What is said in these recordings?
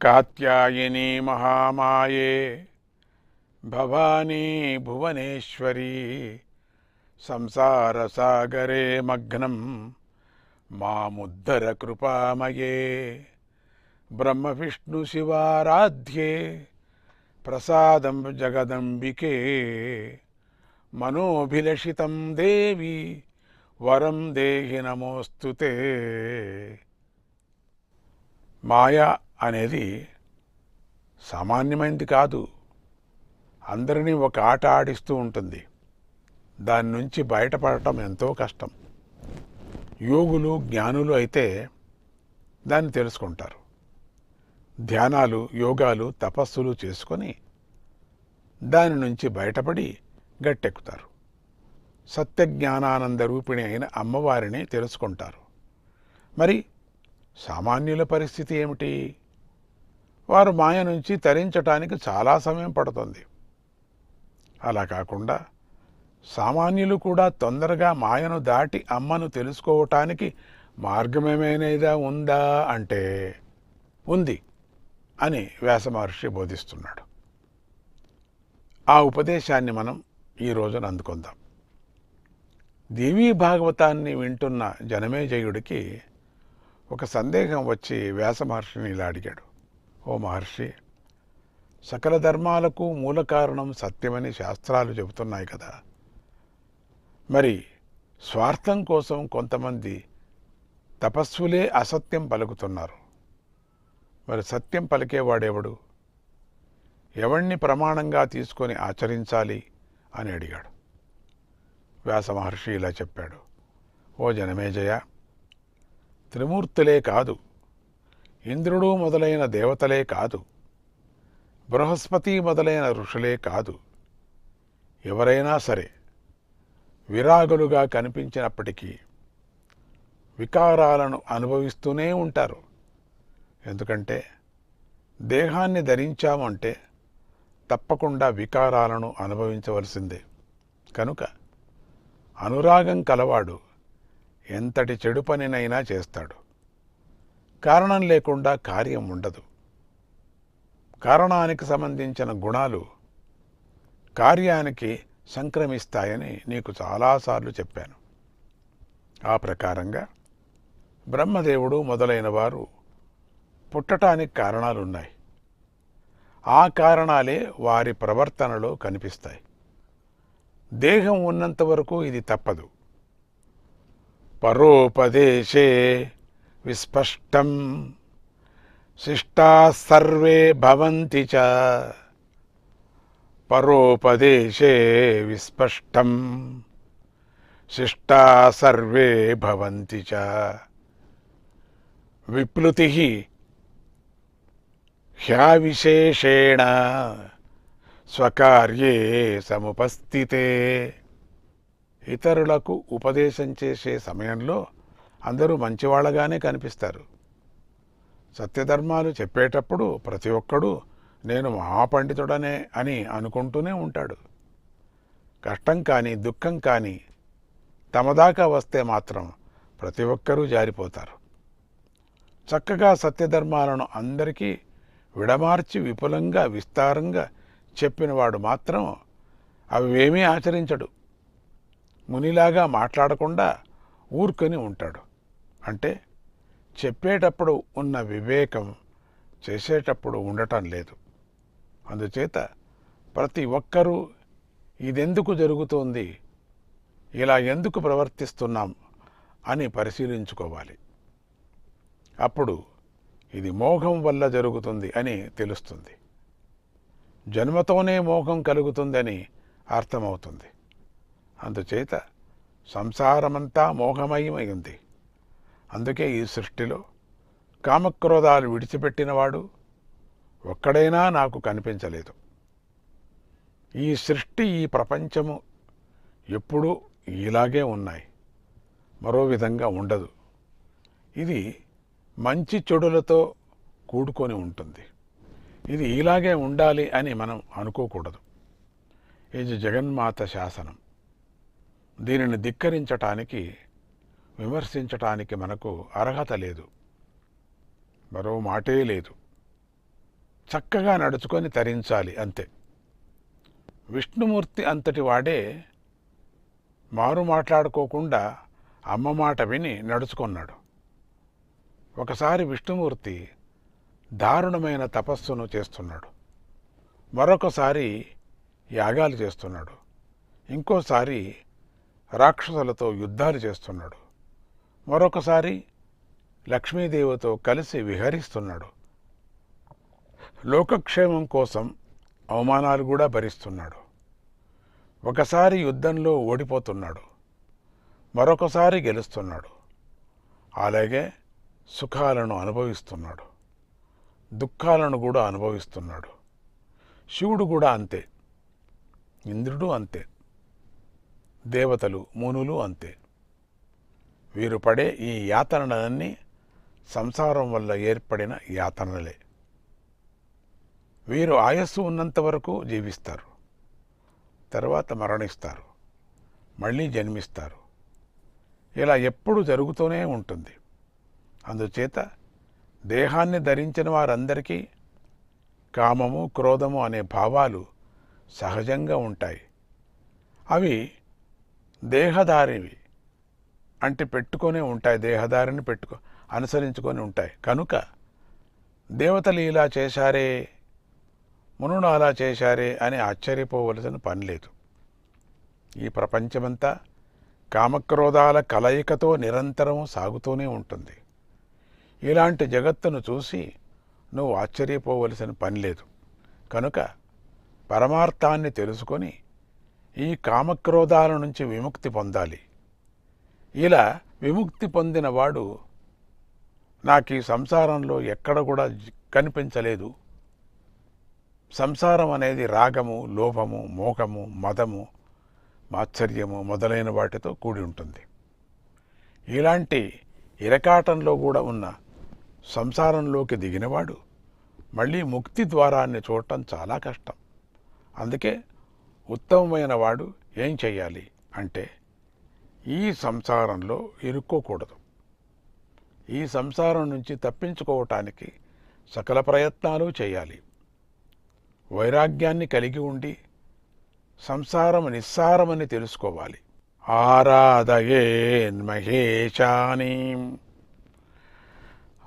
కాత్యాయని మహామాయే భవానీ భువనేశ్వరీ సంసారసాగరే మగ్నం మాముద్ధర కృపామయే బ్రహ్మ విష్ణు శివారాధ్యే ప్రసాదం జగదంబికే మనోభిలషితం దేవి వరం దేహి నమోస్తుతే మాయా అనేది సామాన్యమైనది కాదు. అందరినీ ఒక ఆట ఆడిస్తూ ఉంటుంది. దాని నుంచి బయటపడటం ఎంతో కష్టం. యోగులు జ్ఞానులు అయితే దాన్ని తెలుసుకుంటారు. ధ్యానాలు యోగాలు తపస్సులు చేసుకొని దాని నుంచి బయటపడి గట్టెక్కుతారు. సత్యజ్ఞానానంద రూపిణి అయిన అమ్మవారిని తెలుసుకుంటారు. మరి సామాన్యుల పరిస్థితి ఏమిటి? వారు మాయ నుంచి తరించటానికి చాలా సమయం పడుతుంది. అలా కాకుండా సామాన్యులు కూడా తొందరగా మాయను దాటి అమ్మను తెలుసుకోవటానికి మార్గమేమైనా ఉందా అంటే ఉంది అని వ్యాస మహర్షి బోధిస్తున్నాడు. ఆ ఉపదేశాన్ని మనం ఈ రోజున అందుకుందాం. దేవీ భాగవతాన్ని వింటున్న జనమేజయుడికి ఒక సందేహం వచ్చి వ్యాస మహర్షిని ఇలా అడిగాడు. ఓ మహర్షి సకల ధర్మాలకు మూల కారణం సత్యమని శాస్త్రాలు చెబుతున్నాయి కదా. మరి స్వార్థం కోసం కొంతమంది తపస్సులే అసత్యం పలుకుతున్నారు. మరి సత్యం పలికేవాడెవడు? ఎవణ్ణి ప్రమాణంగా తీసుకొని ఆచరించాలి అని అడిగాడు. వ్యాస మహర్షి ఇలా చెప్పాడు ఓ జనమేజయ త్రిమూర్తులే కాదు ఇంద్రుడు మొదలైన దేవతలే కాదు. బృహస్పతి మొదలైన ఋషులే కాదు. ఎవరైనా సరే విరాగులుగా కనిపించినప్పటికీ వికారాలను అనుభవిస్తూనే ఉంటారు. ఎందుకంటే దేహాన్ని ధరించామంటే తప్పకుండా వికారాలను అనుభవించవలసిందే. కనుక అనురాగం కలవాడు ఎంతటి చెడు పనినైనా చేస్తాడు. కారణం లేకుండా కార్యం ఉండదు. కారణానికి సంబంధించిన గుణాలు కార్యానికి సంక్రమిస్తాయని నీకు చాలాసార్లు చెప్పాను. ఆ ప్రకారంగా బ్రహ్మదేవుడు మొదలైన వారు పుట్టటానికి కారణాలున్నాయి. ఆ కారణాలే వారి ప్రవర్తనలో కనిపిస్తాయి. దేహం ఉన్నంత వరకు ఇది తప్పదు. పరోపదేశే విస్పష్టం. శిష్టా సర్వే భవంతి చ. పరోపదేశే విస్పష్టం. శిష్టా సర్వే భవంతి చ. విప్లుతి హ్యావిశేషేణ స్వకార్యే సముపస్థితే. ఇతరులకు ఉపదేశం చేసే సమయంలో అందరూ మంచివాళ్ళగానే కనిపిస్తారు. సత్యధర్మాలు చెప్పేటప్పుడు ప్రతి ఒక్కడూ నేను మహాపండితుడనే అని అనుకుంటూనే ఉంటాడు. కష్టం కానీ దుఃఖం కానీ తమదాకా వస్తే మాత్రం ప్రతి ఒక్కరూ జారిపోతారు. చక్కగా సత్యధర్మాలను అందరికీ విడమార్చి విపులంగా విస్తారంగా చెప్పినవాడు మాత్రం అవేమీ ఆచరించడు. మునిలాగా మాట్లాడకుండా ఊరుకొని ఉంటాడు. అంటే చెప్పేటప్పుడు ఉన్న వివేకం చేసేటప్పుడు ఉండటం లేదు. అందుచేత ప్రతి ఒక్కరూ ఇదెందుకు జరుగుతోంది? ఇలా ఎందుకు ప్రవర్తిస్తున్నాం అని పరిశీలించుకోవాలి. అప్పుడు ఇది మోహం వల్ల జరుగుతుంది అని తెలుస్తుంది. జన్మతోనే మోహం కలుగుతుందని అర్థమవుతుంది. అందుచేత సంసారమంతా మోహమయమైంది. అందుకే ఈ సృష్టిలో కామక్రోధాలు విడిచిపెట్టినవాడు ఒక్కడైనా నాకు కనిపించలేదు. ఈ సృష్టి ఈ ప్రపంచము ఎప్పుడూ ఇలాగే ఉన్నాయి. మరో విధంగా ఉండదు. ఇది మంచి చెడులతో కూడుకొని ఉంటుంది. ఇది ఇలాగే ఉండాలి అని మనం అనుకోకూడదు. ఇది జగన్మాత శాసనం. దీనిని ధిక్కరించటానికి విమర్శించటానికి మనకు అర్హత లేదు. మరో మాటే లేదు. చక్కగా నడుచుకొని తరించాలి అంతే. విష్ణుమూర్తి అంతటి వాడే మారు మాట్లాడుకోకుండా అమ్మ మాట విని నడుచుకున్నాడు. ఒకసారి విష్ణుమూర్తి దారుణమైన తపస్సును చేస్తున్నాడు. మరొకసారి యాగాలు చేస్తున్నాడు. ఇంకోసారి రాక్షసులతో యుద్ధాలు చేస్తున్నాడు. మరొకసారి లక్ష్మీదేవితో కలిసి విహరిస్తున్నాడు. లోకక్షేమం కోసం అవమానాలు కూడా భరిస్తున్నాడు. ఒకసారి యుద్ధంలో ఓడిపోతున్నాడు. మరొకసారి గెలుస్తున్నాడు. అలాగే సుఖాలను అనుభవిస్తున్నాడు. దుఃఖాలను కూడా అనుభవిస్తున్నాడు. శివుడు కూడా అంతే. ఇంద్రుడు అంతే. దేవతలు మునులు అంతే. వీరు పడే ఈ యాతనలన్నీ సంసారం వల్ల ఏర్పడిన యాతనలే. వీరు ఆయస్సు ఉన్నంత వరకు జీవిస్తారు. తర్వాత మరణిస్తారు. మళ్ళీ జన్మిస్తారు. ఇలా ఎప్పుడు జరుగుతూనే ఉంటుంది. అందుచేత దేహాన్ని ధరించిన వారందరికీ కామము క్రోధము అనే భావాలు సహజంగా ఉంటాయి. అవి దేహదారివి అంటే పెట్టుకొనే ఉంటాయి దేహదారిని పెట్టుకో అనుసరించుకొని ఉంటాయి. కనుక దేవతలు ఇలా చేశారే మునులు అలా చేశారే అని ఆశ్చర్యపోవలసిన పని లేదు. ఈ ప్రపంచమంతా కామక్రోధాల కలయికతో నిరంతరం సాగుతూనే ఉంటుంది. ఇలాంటి జగత్తును చూసి నువ్వు ఆశ్చర్యపోవలసిన పని లేదు. కనుక పరమార్థాన్ని తెలుసుకొని ఈ కామక్రోధాల నుంచి విముక్తి పొందాలి. ఇలా విముక్తి పొందినవాడు నాకు ఈ సంసారంలో ఎక్కడ కూడా కనిపించలేదు. సంసారం అనేది రాగము లోభము మోహము మదము మాత్సర్యము మొదలైన వాటితో కూడి ఉంటుంది. ఇలాంటి ఇరకాటంలో కూడా ఉన్న సంసారంలోకి దిగినవాడు మళ్ళీ ముక్తి ద్వారాన్ని చూడటం చాలా కష్టం. అందుకే ఉత్తమమైన వాడు ఏం చేయాలి అంటే ఈ సంసారంలో ఇరుక్కోకూడదు. ఈ సంసారం నుంచి తప్పించుకోవటానికి సకల ప్రయత్నాలు చేయాలి. వైరాగ్యాన్ని కలిగి ఉండి సంసారం నిస్సారమని తెలుసుకోవాలి. ఆరాధయేన్ మహేశానీం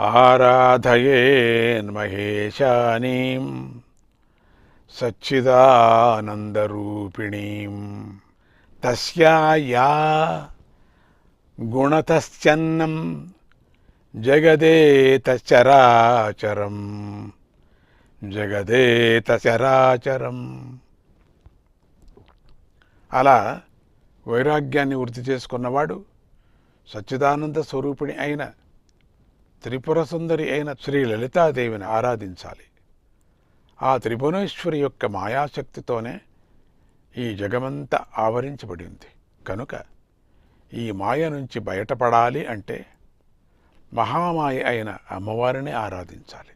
ఆరాధయేన్ మహేశానీం సచ్చిదానందరూపిణీం. తస్యా యా గుణతశ్చన్నం జగదేతచరాచరం. జగదేతచరాచరం. అలా వైరాగ్యాన్ని వృద్ధి చేసుకున్నవాడు సచ్చిదానంద స్వరూపిణి అయిన త్రిపుర సుందరి అయిన శ్రీ లలితాదేవిని ఆరాధించాలి. ఆ త్రిభువనేశ్వరి యొక్క మాయాశక్తితోనే ఈ జగమంతా ఆవరించబడింది. కనుక ఈ మాయ నుంచి బయటపడాలి అంటే మహామాయ అయిన అమ్మవారిని ఆరాధించాలి.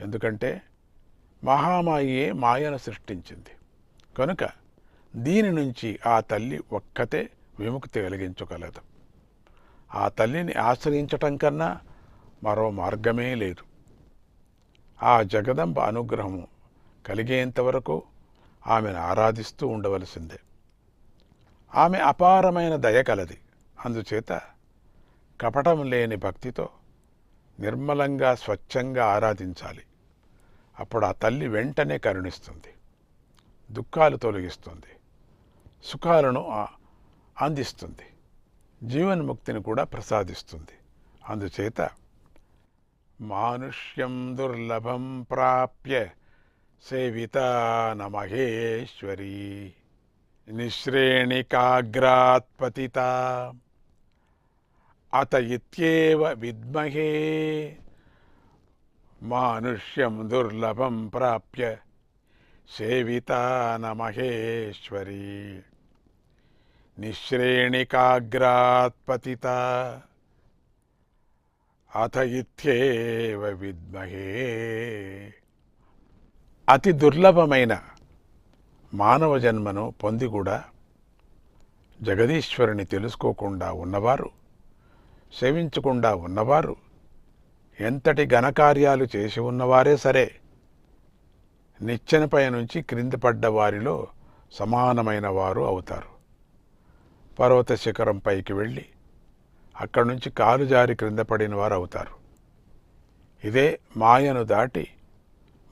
ఎందుకంటే మహామాయే మాయను సృష్టించింది. కనుక దీని నుంచి ఆ తల్లి ఒక్కతే విముక్తి కలిగించగలదు. ఆ తల్లిని ఆశ్రయించటం కన్నా మరో మార్గమే లేదు. ఆ జగదంబ అనుగ్రహము కలిగేంతవరకు ఆమెను ఆరాధిస్తూ ఉండవలసిందే. ఆమె అపారమైన దయ కలది. అందుచేత కపటం లేని భక్తితో నిర్మలంగా స్వచ్ఛంగా ఆరాధించాలి. అప్పుడు ఆ తల్లి వెంటనే కరుణిస్తుంది. దుఃఖాలు తొలగిస్తుంది. సుఖాలను అందిస్తుంది. జీవన్ముక్తిని కూడా ప్రసాదిస్తుంది. అందుచేత మానుష్యం దుర్లభం ప్రాప్య सेविता न महेश्वरी निःश्रेणिकाग्रात् पतिता अत इत्येव विद्महे, मानुष्यं दुर्लभं प्राप्य सेविता न महेश्वरी निःश्रेणिकाग्रात् अथ इत्येव विद्महे। అతి దుర్లభమైన మానవ జన్మను పొంది కూడా జగదీశ్వరుని తెలుసుకోకుండా ఉన్నవారు సేవించకుండా ఉన్నవారు ఎంతటి ఘనకార్యాలు చేసి ఉన్నవారే సరే నిచ్చెనపై నుంచి క్రింద పడ్డ వారిలో సమానమైన వారు అవుతారు. పర్వత శిఖరం పైకి వెళ్ళి అక్కడి నుంచి కాలు జారి క్రింద పడిన వారు అవుతారు. ఇదే మాయను దాటి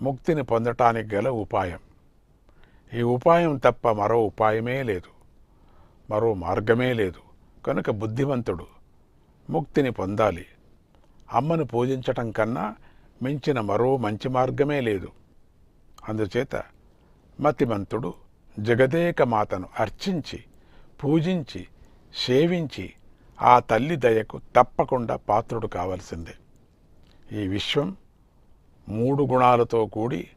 ముక్తిని పొందటానికి గల ఉపాయం. ఈ ఉపాయం తప్ప మరో ఉపాయమే లేదు. మరో మార్గమే లేదు. కనుక బుద్ధిమంతుడు ముక్తిని పొందాలి. అమ్మను పూజించటం కన్నా మించిన మరో మంచి మార్గమే లేదు. అందుచేత మతిమంతుడు జగదేక మాతను అర్చించి పూజించి సేవించి ఆ తల్లి దయకు తప్పకుండా పాత్రుడు కావలసిందే. ఈ విశ్వం మూడు గుణాలతో కూడి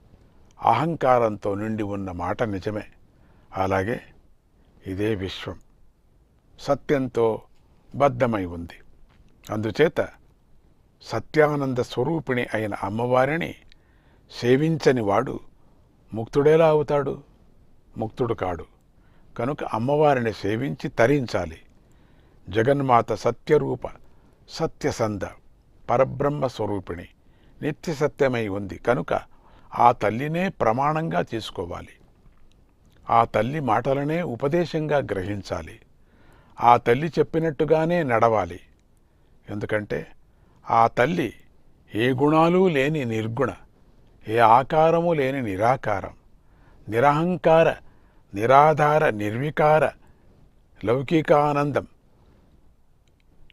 అహంకారంతో నిండి ఉన్న మాట నిజమే. అలాగే ఇదే విశ్వం. సత్యంతో బద్ధమై ఉంది. అందుచేత సత్యానంద స్వరూపిణి అయిన అమ్మవారిని సేవించని వాడు ముక్తుడేలా అవుతాడు? ముక్తుడు కాడు. కనుక అమ్మవారిని సేవించి తరించాలి. జగన్మాత సత్యరూప సత్యసంద పరబ్రహ్మ స్వరూపిణి. నిత్య సత్యమై ఉంది. కనుక ఆ తల్లినే ప్రమాణంగా తీసుకోవాలి. ఆ తల్లి మాటలనే ఉపదేశంగా గ్రహించాలి. ఆ తల్లి చెప్పినట్టుగానే నడవాలి. ఎందుకంటే ఆ తల్లి ఏ గుణాలు లేని నిర్గుణ ఏ ఆకారము లేని నిరాకారం నిరహంకార నిరాధార నిర్వికార లౌకికానందం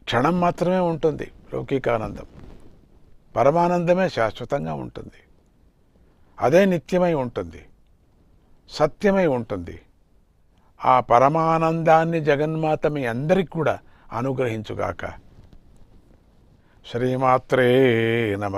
క్షణం మాత్రమే ఉంటుంది. లౌకికానందం. పరమానందమే శాశ్వతంగా ఉంటుంది. అదే నిత్యమై ఉంటుంది. సత్యమై ఉంటుంది. ఆ పరమానందాన్ని జగన్మాత మీ అందరికి కూడా అనుగ్రహించుగాక. శ్రీమాత్రే నమ.